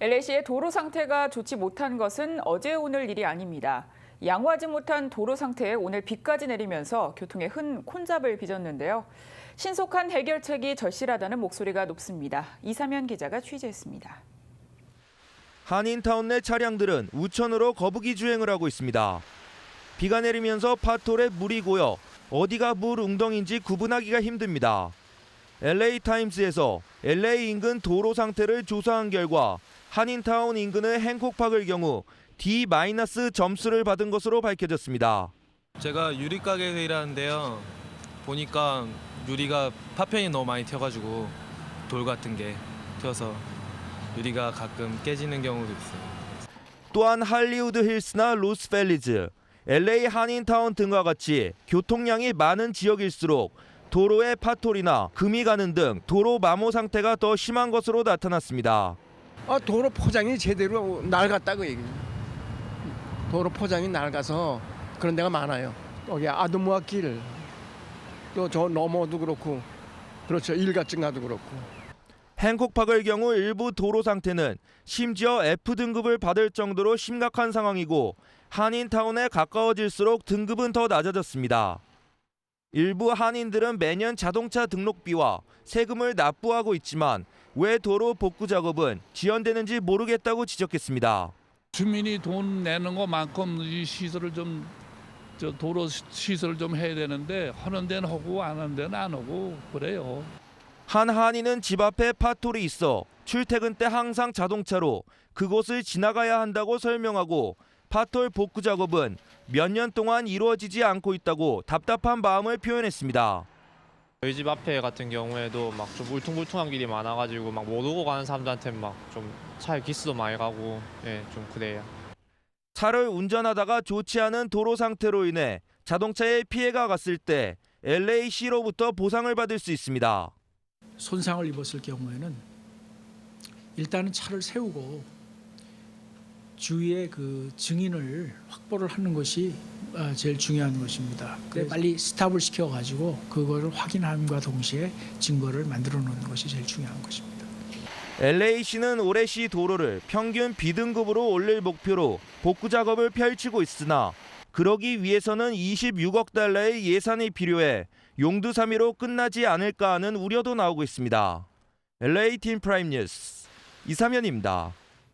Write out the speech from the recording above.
LA시의 도로 상태가 좋지 못한 것은 어제 오늘 일이 아닙니다. 양호하지 못한 도로 상태에 오늘 비까지 내리면서 교통에 흔 콘잡을 빚었는데요. 신속한 해결책이 절실하다는 목소리가 높습니다. 이사면 기자가 취재했습니다. 한인타운 내 차량들은 우천으로 거북이 주행을 하고 있습니다. 비가 내리면서 파톨에 물이 고여 어디가 물 웅덩인지 구분하기가 힘듭니다. LA 타임스에서 LA 인근 도로 상태를 조사한 결과 한인타운 인근의 행콕팍을 경우 D- 점수를 받은 것으로 밝혀졌습니다. 제가 유리 가게에서 일하는데요. 보니까 유리가 파편이 너무 많이 튀어가지고 돌 같은 게 튀어서 유리가 가끔 깨지는 경우도 있어요. 또한 할리우드 힐스나 로스펠리즈, LA 한인타운 등과 같이 교통량이 많은 지역일수록 도로의 파톨이나 금이 가는 등 도로 마모 상태가 더 심한 것으로 나타났습니다. 아, 도로 포장이 제대로 낡았다고 얘기해요. 도로 포장이 낡아서 그런 데가 많아요. 여기 아드모아 길, 또 저 너머도 그렇고, 그렇죠. 일가증가도 그렇고. 행콕팍의 경우 일부 도로 상태는 심지어 F 등급을 받을 정도로 심각한 상황이고 한인타운에 가까워질수록 등급은 더 낮아졌습니다. 일부 한인들은 매년 자동차 등록비와 세금을 납부하고 있지만 왜 도로 복구 작업은 지연되는지 모르겠다고 지적했습니다. 주민이 돈 내는 것만큼 이 시설을 좀저 도로 시설을 좀 해야 되는데 하는 데는 하고 안 하는 데는 안 하고 그래요. 한 한인은 집 앞에 파톨이 있어 출퇴근 때 항상 자동차로 그곳을 지나가야 한다고 설명하고 파톨 복구 작업은 몇 년 동안 이루어지지 않고 있다고 답답한 마음을 표현했습니다. 저희 집 앞에 같은 경우에도 막 좀 울퉁불퉁한 길이 많아가지고 막못 오고 가는 사람들한테 막 좀 차에 기스도 많이 가고 예좀 그래요. 차를 운전하다가 좋지 않은 도로 상태로 인해 자동차에 피해가 갔을 때 LAC로부터 보상을 받을 수 있습니다. 손상을 입었을 경우에는 일단은 차를 세우고 주위에 그 증인을 확보를 하는 것이 어, 제일 중요한 것입니다. 그래 빨리 스탑을 시켜 가지고 그거를 확인함과 동시에 증거를 만들어 놓는 것이 제일 중요한 것입니다. LA시는 올해 시 도로를 평균 B등급으로 올릴 목표로 복구 작업을 펼치고 있으나 그러기 위해서는 26억 달러의 예산이 필요해 용두사미로 끝나지 않을까 하는 우려도 나오고 있습니다. LA 팀 프라임 뉴스 이사면입니다.